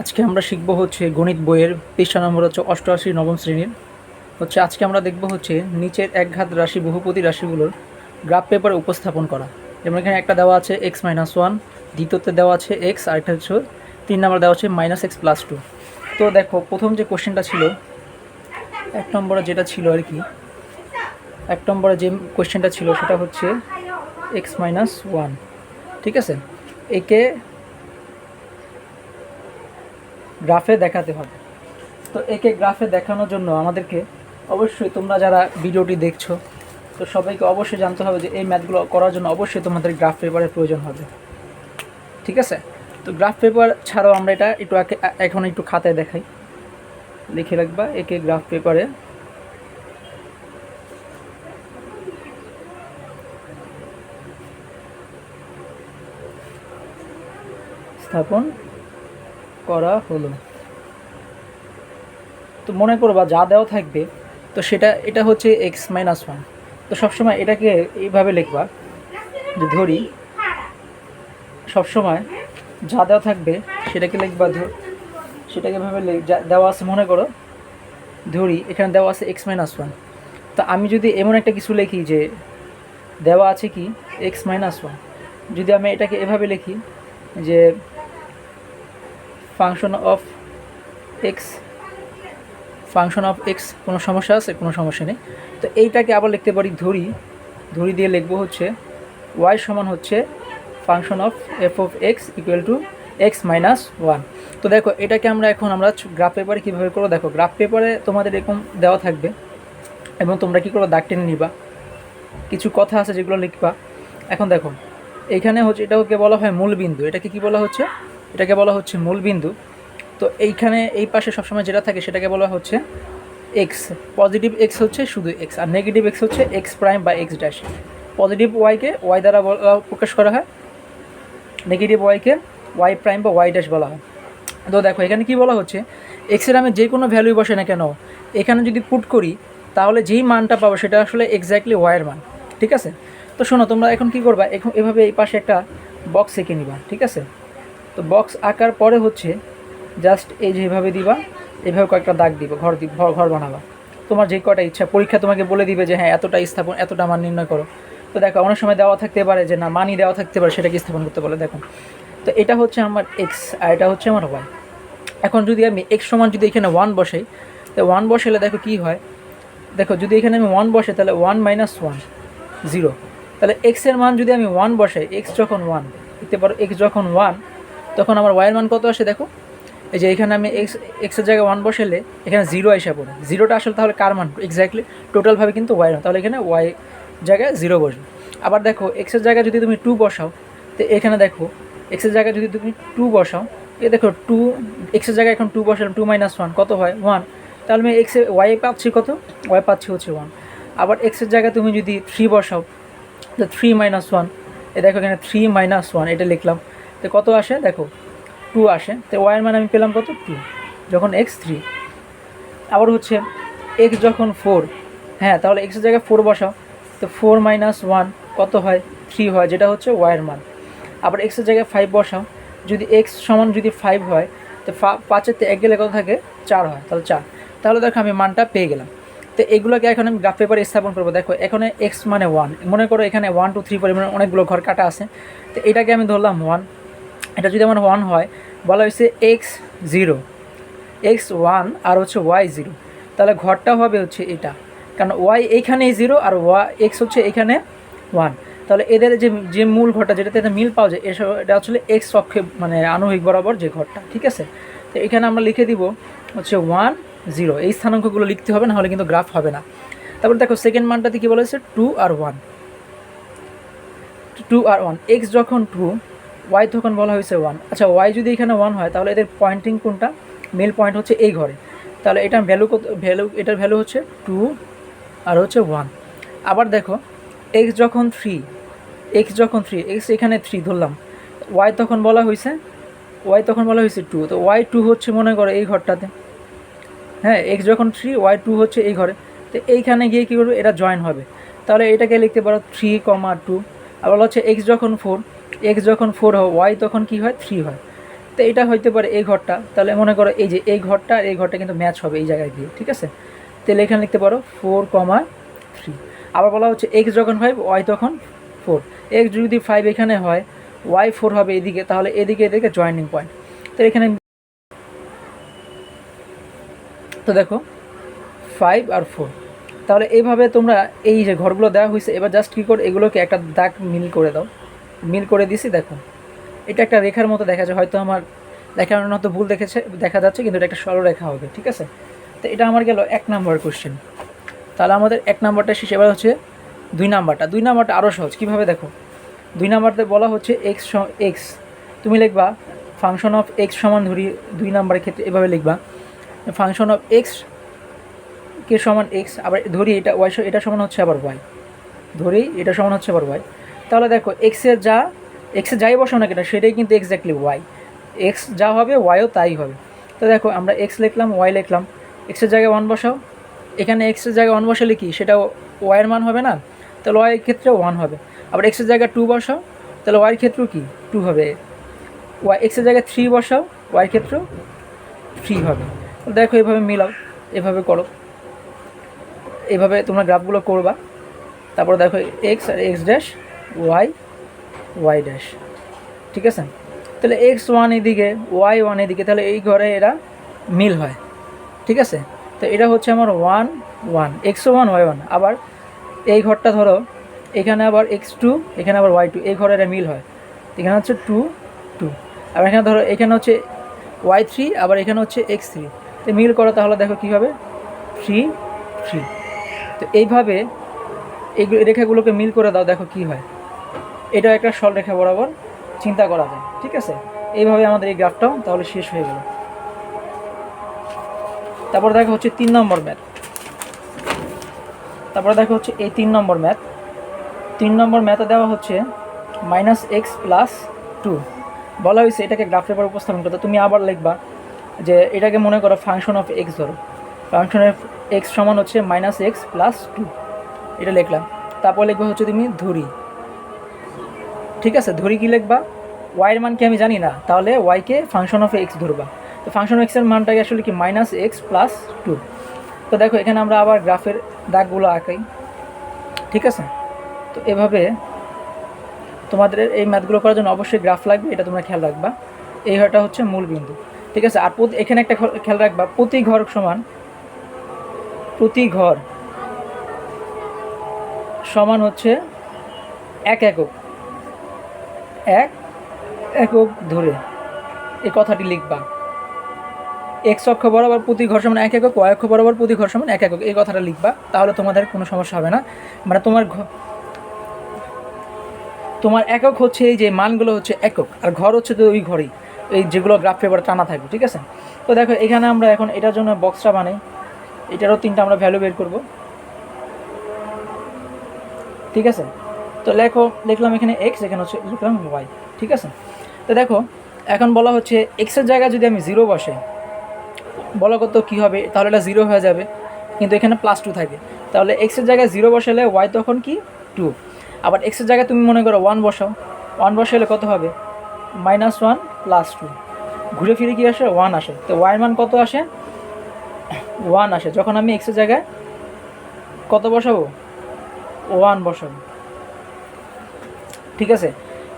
আজকে আমরা শিখব হচ্ছে গণিত বইয়ের পৃষ্ঠা নম্বর হচ্ছে অষ্টআশি, নবম শ্রেণির। হচ্ছে আজকে আমরা দেখব হচ্ছে নিচের একঘাত রাশি, বহুপতি রাশিগুলোর গ্রাফ পেপারে উপস্থাপন করা। যেমন এখানে একটা দেওয়া আছে এক্স মাইনাস ওয়ান দ্বিতীয়তে দেওয়া আছে এক্স আর একটা হচ্ছে তিন নম্বর দেওয়া আছে মাইনাস এক্স প্লাস টু তো দেখো, প্রথম যে কোশ্চেনটা ছিল, এক নম্বরে যেটা ছিল আর কি, এক নম্বরে যে কোশ্চেনটা ছিল সেটা হচ্ছে এক্স মাইনাস ওয়ান ঠিক আছে? একে গ্রাফে দেখাতে হবে। তো একে গ্রাফে দেখানোর জন্য আমাদেরকে অবশ্যই তোমরা যারা ভিডিওটি দেখছ, তো সবাইকে অবশ্যই জানতে হবে যে এই ম্যাথগুলো করার জন্য অবশ্যই তোমাদের গ্রাফ পেপারের প্রয়োজন হবে। ঠিক আছে? তো গ্রাফ পেপার ছাড়াও আমরা এটা একটু এখন একটু খাতায় দেখাই। লিখে রাখবা, একে গ্রাফ পেপারে স্থাপন করা হলো। তো মনে করবা যা দেওয়া থাকবে, তো সেটা, এটা হচ্ছে এক্স মাইনাস ওয়ান তো সবসময় এটাকে এইভাবে লিখবা, যে ধরি, সবসময় যা দেওয়া থাকবে সেটাকে লিখবা ধর সেটাকে ভাবে লিখ- যা দেওয়া আছে মনে করো, ধরি, এখানে দেওয়া আছে এক্স মাইনাস ওয়ান তো আমি যদি এমন একটা কিছু লিখি যে দেওয়া আছে কি? এক্স মাইনাস ওয়ান যদি আমি এটাকে এভাবে লিখি যে function of X function of X কোনো সমস্যা আছে? কোনো সমস্যা নেই। তো এইটাকে আবার লিখতে পারি ধরি। ধরি দিয়ে লিখব হচ্ছে ওয়াই সমান হচ্ছে function of F of X equal to X minus one তো দেখো, এটাকে আমরা এখন আমরা গ্রাফ পেপারে কীভাবে করব? দেখো গ্রাফ পেপারে তোমাদের এরকম দেওয়া থাকবে। এবং তোমরা কী করো দাগ টেনে নিবা। কিছু কথা আছে যেগুলো লিখবা। এখন দেখো, এখানে হচ্ছে এটাকে বলা হয় মূল বিন্দু এটাকে কি বলা হচ্ছে? এটাকে বলা হচ্ছে মূল বিন্দু তো এইখানে এই পাশে সবসময় যেটা থাকে সেটাকে বলা হচ্ছে এক্স পজিটিভ এক্স হচ্ছে শুধু এক্স আর নেগেটিভ এক্স হচ্ছে এক্স প্রাইম বা এক্স ড্যাশ পজিটিভ ওয়াইকে ওয়াই দ্বারা বলা, প্রকাশ করা হয়। নেগেটিভ ওয়াইকে ওয়াই প্রাইম বা ওয়াই ড্যাশ বলা হয়। তো দেখো, এখানে কি বলা হচ্ছে? এক্সের আমি যে কোনো ভ্যালুই বসে না কেন, এখানে যদি পুট করি, তাহলে যেই মানটা পাবো সেটা আসলে এক্স্যাক্টলি ওয়াইয়ের মান, ঠিক আছে? তো শোনো, তোমরা এখন কি করবা? এখন এভাবে এই পাশে একটা বক্স এঁকে নিবা, ঠিক আছে? তো বক্স আঁকার পরে হচ্ছে জাস্ট এই যেভাবে দিবা এইভাবে কয়েকটা দাগ দিবা, ঘর দি, ঘর বানাবা। তোমার যে কটা ইচ্ছা, পরীক্ষা তোমাকে বলে দিবে যে হ্যাঁ এতটা স্থাপন, এতটা মান নির্ণয় করো। তো দেখো, অনেক সময় দেওয়া থাকতে পারে যে না, মানই দেওয়া থাকতে পারে, সেটাকে স্থাপন করতে বলে। দেখো, তো এটা হচ্ছে আমার এক্স আর এটা হচ্ছে আমার ওয়াই এখন যদি আমি এক্স সমান যদি এখানে ওয়ান বসাই, তো ওয়ান বসালে দেখো কী হয়? দেখো, যদি এখানে আমি ওয়ান বসে তাহলে ওয়ান মাইনাস ওয়ান জিরো তাহলে এক্সের মান যদি আমি ওয়ান বসাই এক্স যখন ওয়ান দেখতে পারো এক্স যখন ওয়ান তখন আমার ওয়াইয়ের মান কত আসে দেখো? এই যে এখানে আমি এক্স এক্সের জায়গায় ওয়ান বসালে এখানে জিরো এসে পড়ে। জিরোটা আসলে তাহলে কার মান? এক্স্যাক্টলি টোটালভাবে কিন্তু মান তাহলে এখানে ওয়াই জায়গায় জিরো বসবে। আবার দেখো এক্সের জায়গায় যদি তুমি টু বসাও, তো এখানে দেখো এক্সের জায়গায় যদি তুমি টু বসাও, এ দেখো টু এক্সের জায়গায় এখন টু বসালাম টু মাইনাস ওয়ান কত হয়? ওয়ান তাহলে আমি এক্সে ওয়াই পাচ্ছি কত? ওয়াই পাচ্ছি হচ্ছে ওয়ান আবার এক্সের জায়গায় তুমি যদি থ্রি বসাও, তো থ্রি মাইনাস ওয়ান এ দেখো এখানে থ্রি মাইনাস ওয়ান এটা লিখলাম। তো কত আসে? দেখো টু আসে। তো ওয়াইয়ের মানে আমি পেলাম কত? টু যখন এক্স থ্রি আবার হচ্ছে এক্স যখন ফোর হ্যাঁ তাহলে এক্সের জায়গায় ফোর বসাও। তো ফোর মাইনাস ওয়ান কত হয়? থ্রি হয়, যেটা হচ্ছে ওয়াইয়ের মান। আবার এক্সের জায়গায় ফাইভ বসাও। যদি এক্স সমান যদি ফাইভ হয়, তো পাঁচের এক গেলে কত থাকে? চার হয়, তাহলে চার। তাহলে দেখো আমি মানটা পেয়ে গেলাম। তো এগুলোকে এখন আমি গ্রাফ পেপারে স্থাপন করব। দেখো, এখানে এক্স মানে ওয়ান মনে করো এখানে ওয়ান টু থ্রি পরিমাণে অনেকগুলো ঘর কাটা আছে। তো এটাকে আমি ধরলাম ওয়ান এটা যদি আমার ওয়ান হয়, বলা হয়েছে এক্স জিরো এক্স ওয়ান আর হচ্ছে ওয়াই জিরো তাহলে ঘরটা হবে হচ্ছে এটা। কারণ ওয়াই এইখানেই জিরো আর ওয়াই এক্স হচ্ছে এখানে ওয়ান তাহলে এদের যে যে মূল ঘরটা যেটাতে এদের মিল পাওয়া যায় এসব এটা আসলে এক্স অক্ষে মানে আনুহিক বরাবর যে ঘরটা, ঠিক আছে? তো এখানে আমরা লিখে দিব হচ্ছে ওয়ান জিরো এই স্থানাঙ্কগুলো লিখতে হবে না হলে কিন্তু গ্রাফ হবে না। তারপর দেখো সেকেন্ড মানটাতে কী বলেছে টু আর ওয়ান টু আর ওয়ান এক্স যখন টু ওয়াই তখন বলা হয়েছে ওয়ান আচ্ছা ওয়াই যদি এখানে ওয়ান হয়, তাহলে এদের পয়েন্টিং কোনটা? মেল পয়েন্ট হচ্ছে এই ঘরে। তাহলে এটার ভ্যালু কত ভ্যালু এটার ভ্যালু হচ্ছে টু আর হচ্ছে ওয়ান আবার দেখো এক্স যখন থ্রি এক্স যখন থ্রি এক্স এখানে থ্রি ধরলাম। ওয়াই তখন বলা হয়েছে ওয়াই তখন বলা হয়েছে টু তো ওয়াই টু হচ্ছে মনে করো এই ঘরটাতে। হ্যাঁ এক্স যখন থ্রি ওয়াই টু হচ্ছে এই ঘরে। তো এইখানে গিয়ে কী করবে? এটা জয়েন হবে। তাহলে এটাকে লিখতে পারো থ্রি কমা টু আবার হচ্ছে এক্স যখন ফোর এক্স যখন ফোর হয় ওয়াই তখন কী হয়? থ্রি হয়। তো এটা হইতে পারে এই ঘরটা। তাহলে মনে করো এই যে এই ঘরটা আর এই ঘরটা কিন্তু ম্যাচ হবে এই জায়গায় গিয়ে, ঠিক আছে? তাহলে এখানে লিখতে পারো ফোর কমা থ্রি আবার বলা হচ্ছে এক্স যখন ফাইভ ওয়াই তখন ফোর এক্স যদি ফাইভ এখানে হয় ওয়াই ফোর হবে এদিকে, তাহলে এদিকে এদিকে জয়েনিং পয়েন্ট তো এখানে তো দেখো ফাইভ আর ফোর তাহলে এইভাবে তোমরা এই যে ঘরগুলো দেওয়া হয়েছে এবার জাস্ট কী করে, এগুলোকে একটা দাগ মিল করে দাও। মিল করে দিছি দেখো এটা একটা রেখার মতো দেখা যায়, হয়তো আমার দেখানোর মতো ভুল দেখেছে, দেখা যাচ্ছে, কিন্তু এটা একটা সরলরেখা হবে, ঠিক আছে? তো এটা আমার গেল এক নাম্বার কোশ্চেন তাহলে আমাদের এক নাম্বারটা শেষ, এবার হচ্ছে দুই নাম্বারটা। দুই নাম্বারটা আরও সহজ, কীভাবে দেখো? দুই নাম্বারতে বলা হচ্ছে এক্স এক্স তুমি লিখবা ফাংশন অফ এক্স সমান ধরি, দুই নাম্বারের ক্ষেত্রে এভাবে লিখবা ফাংশন অফ এক্স কে সমান এক্স আবার ধরি এটা ওয়াই এটা সমান হচ্ছে আবার ওয়াই ধরি, এটা সমান হচ্ছে আবার ওয়াই তাহলে দেখো এক্সের যা এক্সে যাই বসাও না কেন, সেটাই কিন্তু এক্স্যাক্টলি ওয়াই এক্স যা হবে ওয়াইও তাই হবে। তো দেখো, আমরা এক্স লিখলাম ওয়াই লিখলাম। এক্সের জায়গায় ওয়ান বসাও। এখানে এক্সের জায়গায় ওয়ান বসালে কি? সেটা ওয়াইয়ের মান হবে না? তাহলে ওয়াইয়ের ক্ষেত্রে ওয়ান হবে। আবার এক্সের জায়গায় টু বসাও, তাহলে ওয়াইয়ের ক্ষেত্রেও কি? টু হবে। ওয়াই এক্সের জায়গায় থ্রি বসাও ওয়াইয়ের ক্ষেত্রেও থ্রি হবে। দেখো, এভাবে মিলাও, এভাবে করো। এভাবে তোমরা গ্রাফগুলো করবা। তারপর দেখো এক্স আর X dash Y Y dash ঠিক আছে? তাহলে এক্স ওয়ান এদিকে ওয়াই ওয়ান এদিকে, তাহলে এই ঘরে এরা মিল হয়। ঠিক আছে? তো এটা হচ্ছে আমার one one X one Y one আবার এই ঘরটা ধরো, এখানে আবার এক্স টু এখানে আবার ওয়াই টু এই ঘরে এরা মিল হয়। এখানে হচ্ছে টু টু আবার এখানে ধরো, এখানে হচ্ছে ওয়াই থ্রি আবার এখানে হচ্ছে এক্স থ্রি তো মিল করো তাহলে দেখো কী হবে? থ্রি থ্রি তো এইভাবে এই রেখাগুলোকে মিল করে দাও, দেখো কি হয়। এটা একটা সল রেখা বরাবর চিন্তা করা যায়, ঠিক আছে? এইভাবে আমাদের এই গ্রাফটাও তাহলে শেষ হয়ে গেল। তারপর দেখো হচ্ছে তিন নম্বর ম্যাথ। তারপরে দেখো হচ্ছে এই তিন নম্বর ম্যাথ। তিন নম্বর ম্যাথে দেওয়া হচ্ছে মাইনাস এক্স প্লাস টু বলা হয়েছে এটাকে গ্রাফ পেপার উপস্থাপন করতে। তুমি আবার লিখবা যে এটাকে মনে করো ফাংশন অফ এক্স ধরো। ফাংশন অফ এক্স সমান হচ্ছে মাইনাস এক্স প্লাস টু এটা লিখলাম। তারপর লিখবা হচ্ছে তুমি ধরি। ঠিক আছে, ধরি কি লিখবা? ওয়াইয়ের মান কি আমি জানি না, তাহলে ওয়াইকে ফাংশন অফ এক্স ধরবা। তো ফাংশন অফ এক্সের মানটাকে আসলে কি মাইনাস এক্স প্লাস টু তো দেখো, এখানে আমরা আবার গ্রাফের দাগগুলো আঁকাই। ঠিক আছে? তো এভাবে তোমাদের এই ম্যাথগুলো করার জন্য অবশ্যই গ্রাফ লাগবে, এটা তোমরা খেয়াল রাখবা। এই হয়টা হচ্ছে মূল বিন্দু। ঠিক আছে? আর প্রতি এখানে একটা খেয়াল রাখবা, প্রতি ঘর সমান প্রতি ঘর সমান হচ্ছে এক একক। এক একক ধরে এই কথাটি লিখবা। এক্স অক্ষ বরাবর প্রতি ঘর সমান এক একক, ওয়াই অক্ষ বরাবর প্রতি ঘর সমান এক একক। এই কথাটা লিখবা, তাহলে তোমাদের কোনো সমস্যা হবে না। মানে তোমার তোমার একক হচ্ছে এই যে মানগুলো হচ্ছে একক, আর ঘর হচ্ছে তো ওই ঘরেই, এই যেগুলো গ্রাফ পেপার টানা থাকবে, ঠিক আছে? তো দেখো, এখানে আমরা এখন এটার জন্য বক্সটা বানাই, এটারও তিনটা আমরা ভ্যালু বের করব। ঠিক আছে? তো লেখো, লিখলাম এখানে এক্স এখানে হচ্ছে লিখলাম ওয়াই ঠিক আছে? তো দেখো, এখন বলা হচ্ছে এক্সের জায়গায় যদি আমি জিরো বসে বলা কত কী হবে? তাহলে এটা জিরো হয়ে যাবে। কিন্তু এখানে প্লাস টু থাকে। তাহলে এক্সের জায়গায় জিরো বসালে ওয়াই তখন কি? টু আবার এক্সের জায়গায় তুমি মনে করো ওয়ান বসাও। ওয়ান বসালে কত হবে? মাইনাস ওয়ান প্লাস টু ঘুরে ফিরে কি আসে? ওয়ান আসে। তো ওয়াই মান কত আসে? ওয়ান আসে। যখন আমি এক্সের জায়গায় কত বসাবো? ওয়ান বসাবো। ঠিক আছে?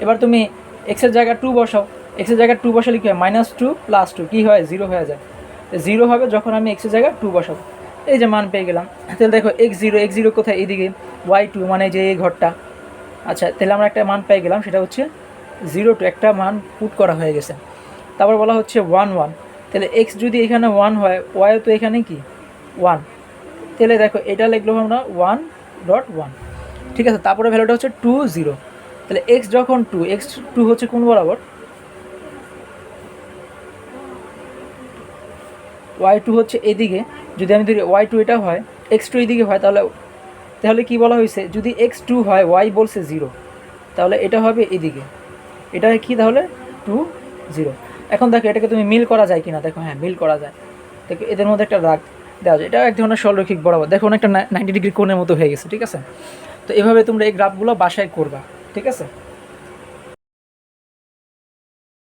এবার তুমি এক্সের জায়গায় টু বসাও। এক্সের জায়গায় টু বসালে কী হয়? মাইনাস টু প্লাস টু কী হয়? জিরো হয়ে যায়। জিরো হবে যখন আমি এক্সের জায়গায় টু বসাবো। এই যে মান পেয়ে গেলাম। তাহলে দেখো এক্স জিরো এক্স জিরো কোথায়? এইদিকে। ওয়াই টু মানে যে এই ঘরটা। আচ্ছা তাহলে আমরা একটা মান পেয়ে গেলাম। সেটা হচ্ছে জিরো টু একটা মান পুট করা হয়ে গেছে। তারপর বলা হচ্ছে ওয়ান ওয়ান তাহলে এক্স যদি এখানে ওয়ান হয় ওয়াইও তো এখানে কি? ওয়ান তাহলে দেখো, এটা লিখলাম আমরা ওয়ান ডট ওয়ান ঠিক আছে? তারপরে ভ্যালুটা হচ্ছে টু জিরো তাহলে এক্স যখন টু এক্স টু হচ্ছে কোন বরাবর? ওয়াই টু হচ্ছে এদিকে, যদি আমি ধরি ওয়াই টু এটা হয় এক্স টু এদিকে হয়, তাহলে তাহলে কি বলা হয়েছে? যদি এক্স টু হয় ওয়াই বলছে জিরো তাহলে এটা হবে এদিকে। এটা কি তাহলে? টু জিরো এখন দেখো, এটাকে তুমি মিল করা যায় কিনা? দেখো হ্যাঁ মিল করা যায়। দেখো, এদের মধ্যে একটা রাগ দেওয়া যায়। এটা এক ধরনের সরলরৈখিক বরাবর। দেখো, অনেকটা নাইনটি ডিগ্রি কোণের মতো হয়ে গেছে, ঠিক আছে? তো এভাবে তোমরা এই গ্রাফগুলো বাসায় করবা। ঠিক আছে?